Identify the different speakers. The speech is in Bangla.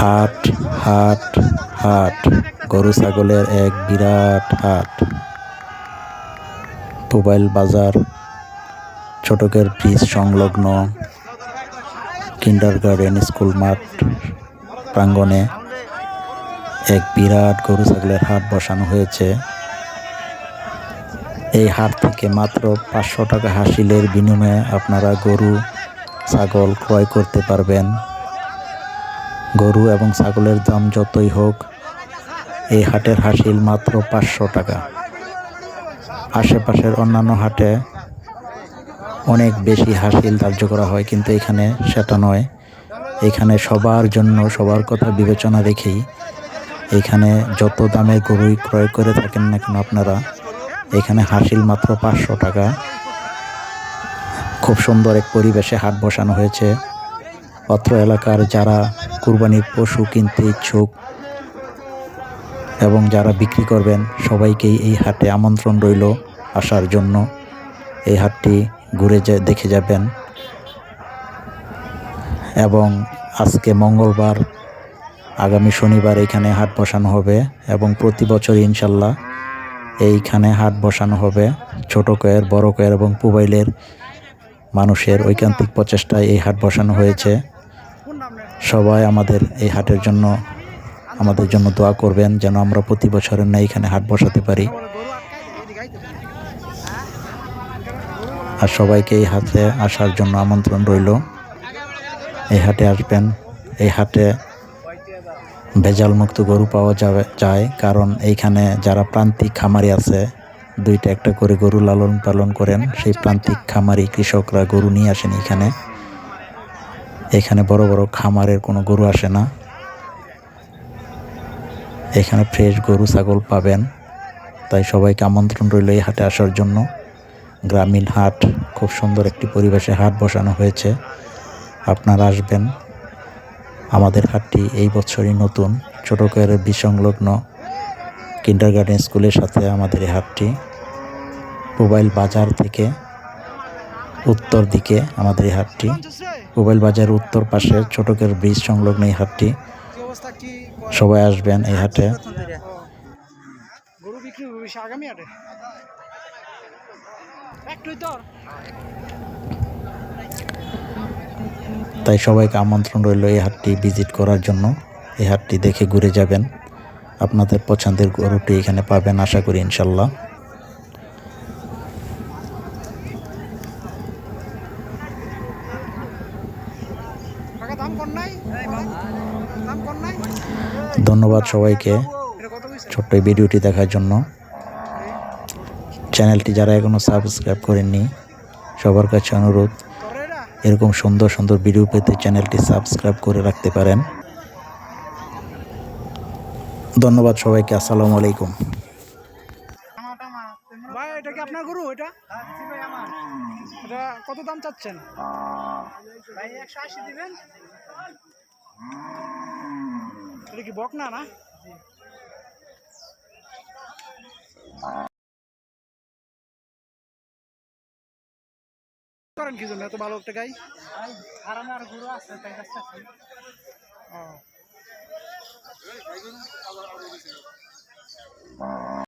Speaker 1: হাট হাট হাট। গরু ছাগলের এক বিরাট হাট। মোবাইল বাজার ছোটকের ব্রিজ সংলগ্ন কিন্ডার গার্ডেন স্কুল মাঠ প্রাঙ্গণে এক বিরাট গরু ছাগলের হাট বসানো হয়েছে। এই হাট থেকে মাত্র পাঁচশো টাকা হাসিলের বিনিময়ে আপনারা গরু, ছাগল ক্রয় করতে পারবেন। গরু এবং ছাগলের দাম যতই হোক, এই হাটের হাসিল মাত্র পাঁচশো টাকা। আশেপাশের অন্যান্য হাটে অনেক বেশি হাসিল ধার্য করা হয়, কিন্তু এখানে সেটা নয়। এখানে সবার জন্য সবার কথা বিবেচনা রেখেই এখানে যত দামে গরুই ক্রয় করে থাকেন না কেন আপনারা, এখানে হাসিল মাত্র পাঁচশো টাকা। খুব সুন্দর এক পরিবেশে হাট বসানো হয়েছে। অত্র এলাকার যারা কুরবানির পশু কিনতে ইচ্ছুক এবং যারা বিক্রি করবেন, সবাইকেই এই হাটে আমন্ত্রণ রইল আসার জন্য। এই হাটটি ঘুরে যা দেখে যাবেন। এবং আজকে মঙ্গলবার, আগামী শনিবার এইখানে হাট বসানো হবে এবং প্রতি বছর ইনশাল্লাহ এইখানে হাট বসানো হবে। ছোট কয়ের, বড় কয়ের এবং পুবাইলের মানুষের ঐকান্তিক প্রচেষ্টায় এই হাট বসানো হয়েছে। সবাই আমাদের এই হাটের জন্য, আমাদের জন্য দোয়া করবেন যেন আমরা প্রতি বছরের ন্যায় এখানে হাট বসাতে পারি। আর সবাইকে এই হাটে আসার জন্য আমন্ত্রণ রইল। এই হাটে আসবেন, এই হাটে ভেজাল মুক্ত গরু পাওয়া যাবে, যায়। কারণ এইখানে যারা প্রান্তিক খামারি আছে, দুইটা একটা করে গরু লালন পালন করেন, সেই প্রান্তিক খামারি কৃষকরা গরু নিয়ে আসেন এখানে। এখানে বড় বড় খামারের কোনো গরু আসে না। এখানে ফ্রেশ গরু, ছাগল পাবেন। তাই সবাইকে আমন্ত্রণ রইল এই হাটে আসার জন্য। গ্রামীণ হাট, খুব সুন্দর একটি পরিবেশে হাট বসানো হয়েছে। আপনারা আসবেন। আমাদের হাটটি এই বছরই নতুন। ছোটো করে বিসংলগ্ন কিন্ডার গার্ডেন স্কুলের সাথে আমাদের এই হাটটি। মোবাইল বাজার থেকে উত্তর দিকে আমাদের এই হাটটি। মোবাইল বাজার উত্তর পাশে ছোটকের ব্রিজ সংলগ্ন এই হাটটি। সবাই আসবেন এই হাটে।
Speaker 2: গরু বিক্রি হবে আগামী হাটে।
Speaker 1: তাই সবাইকে আমন্ত্রণ রইল এই হাটটি ভিজিট করার জন্য। এই হাটটি দেখে ঘুরে যাবেন। আপনাদের পছন্দের গরুটি এখানে পাবেন আশা করি ইনশাল্লাহ
Speaker 2: টাকা দাম কর নাই দাম কর নাই
Speaker 1: ধন্যবাদ সবাইকে ছোট্ট এই ভিডিওটি দেখার জন্য। চ্যানেলটি যারা এখনও সাবস্ক্রাইব করেননি সবার কাছে অনুরোধ এরকম সুন্দর সুন্দর ভিডিও পেতে চ্যানেলটি সাবস্ক্রাইব করে রাখতে পারেন। ধন্যবাদ সবাইকে আসসালামু আলাইকুম।
Speaker 2: ভাই এটা কি আপনার গরু এটা? এটা কত দাম চাচ্ছেন? ভাই একশো আশি দিবেন। এটা কি বক না? না করেন কি জন্য? এত ভালো একটা গাই? আর গরু আছে তাই ও।